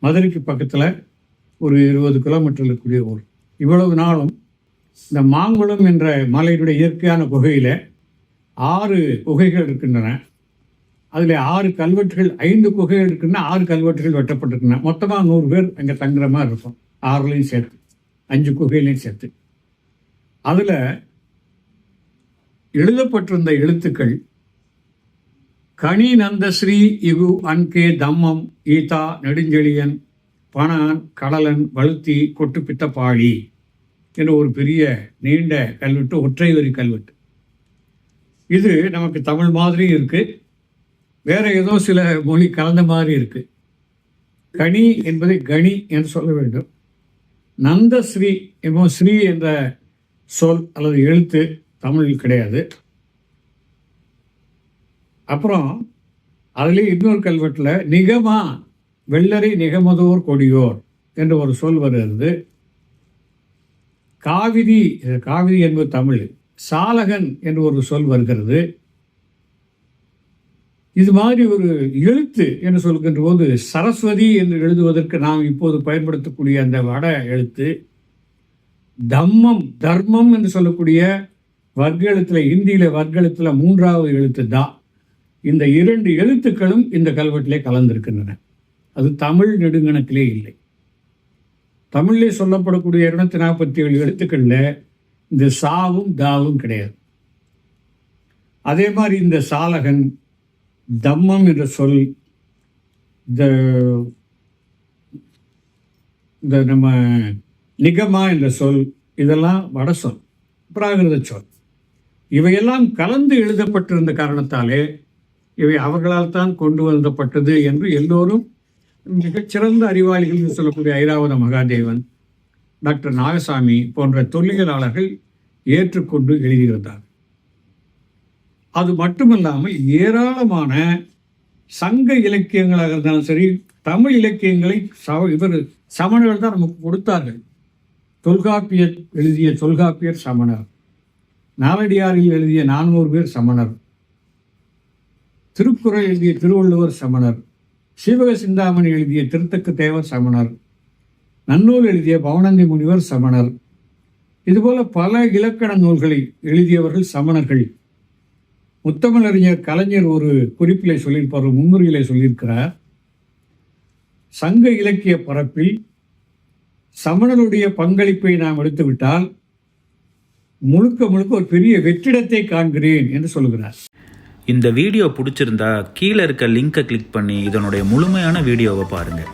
மதுரைக்கு பக்கத்தில் ஒரு இருபது கிலோமீட்டர் இருக்கக்கூடிய ஊர். இவ்வளவு நாளும் இந்த மாங்குளம் என்ற மலையினுடைய இயற்கையான குகையில் ஆறு குகைகள் இருக்கின்றன. அதில் ஆறு கல்வெட்டுகள் ஐந்து குகைகள் இருக்குன்னா ஆறு கல்வெட்டுகள் வெட்டப்பட்டிருக்கின்றன. மொத்தமாக நூறு பேர் அங்கே தங்குற மாதிரி இருக்கும். ஆறுலையும் சேர்த்து அஞ்சு குகையிலையும் சேர்த்து. அதில் எழுதப்பட்டிருந்த எழுத்துக்கள் கனி நந்தஸ்ரீ இகு அன்கே தம்மம் ஈதா நெடுஞ்செழியன் பணான் கடலன் வழுத்தி கொட்டுப்பித்த பாழி என்ற ஒரு பெரிய நீண்ட கல்வெட்டு ஒற்றை வரி கல்வெட்டு. இது நமக்கு தமிழ் மாதிரி இருக்குது வேறு ஏதோ சில மொழி கலந்த மாதிரி இருக்குது கனி என்பதை கனி என்று சொல்ல வேண்டும். நந்தஸ்ரீ என்பது ஸ்ரீ என்ற சொல் அல்லது எழுத்து தமிழில் கிடையாது. அப்புறம் அதுலேயே இன்னொரு கல்வெட்டில் நிகமா வெள்ளரி நிகமதோர் கொடியோர் என்று ஒரு சொல் வருகிறது. காவிரி காவிரி என்பது தமிழ். சாலகன் என்று ஒரு சொல் வருகிறது. இது மாதிரி ஒரு எழுத்து என்று சொல்கின்ற போது சரஸ்வதி என்று எழுதுவதற்கு நாம் இப்போது பயன்படுத்தக்கூடிய அந்த வட எழுத்து தம்மம் தர்மம் என்று சொல்லக்கூடிய வர்க்க இந்தியில் வர்க்கெழுத்தில் வர்க்க மூன்றாவது எழுத்து தான் இந்த இரண்டு எழுத்துக்களும் இந்த கல்வெட்டிலே கலந்திருக்கின்றன. அது தமிழ் நெடுங்கணக்கிலே இல்லை. தமிழிலே சொல்லப்படக்கூடிய இருநூத்தி நாற்பத்தி ஏழு எழுத்துக்களில் இந்த சாவும் தாவும் கிடையாது. அதே மாதிரி இந்த சாலகன் தம்மம் என்ற சொல் இந்த இந்த நம்ம நிகமா என்ற சொல் இதெல்லாம் வட சொல் பிராகிருத சொல். இவையெல்லாம் கலந்து எழுதப்பட்டிருந்த காரணத்தாலே இவை அவர்களால் தான் கொண்டு வந்தப்பட்டது என்று எல்லோரும் மிகச்சிறந்த அறிவாளிகள் என்று சொல்லக்கூடிய ஐராவத மகாதேவன் டாக்டர் நாகசாமி போன்ற தொல்லியலாளர்கள் ஏற்றுக்கொண்டு எழுதியிருந்தார். அது மட்டுமல்லாமல் ஏராளமான சங்க இலக்கியங்களாக இருந்தாலும் சரி தமிழ் இலக்கியங்களை சவ இவர் சமணர்கள் தான் நமக்கு கொடுத்தார்கள். தொல்காப்பியர் எழுதிய தொல்காப்பியர் சமணர் நாலடியாரில் எழுதிய நானூறு பேர் சமணர். திருக்குறள் எழுதிய திருவள்ளுவர் சமணர் சிவக சிந்தாமணி எழுதிய திருத்தக்கு தேவர் சமணர் நன்னூல் எழுதிய பவனந்தி முனிவர் சமணர். இதுபோல பல இலக்கண நூல்களை எழுதியவர்கள் சமணர்கள். முத்தமிழறிஞர் கலைஞர் ஒரு குறிப்பிலே சொல்லியிருப்பார் ஒரு முன்னுரையிலே சொல்லியிருக்கிறார். சங்க இலக்கிய பரப்பில் சமணருடைய பங்களிப்பை நாம் எடுத்துவிட்டால் முழுக்க முழுக்க ஒரு பெரிய வெற்றிடத்தை காண்கிறேன் என்று சொல்கிறார். இந்த வீடியோ பிடிச்சிருந்தா கீழே இருக்க லிங்கை கிளிக் பண்ணி இதனுடைய முழுமையான வீடியோவை பாருங்கள்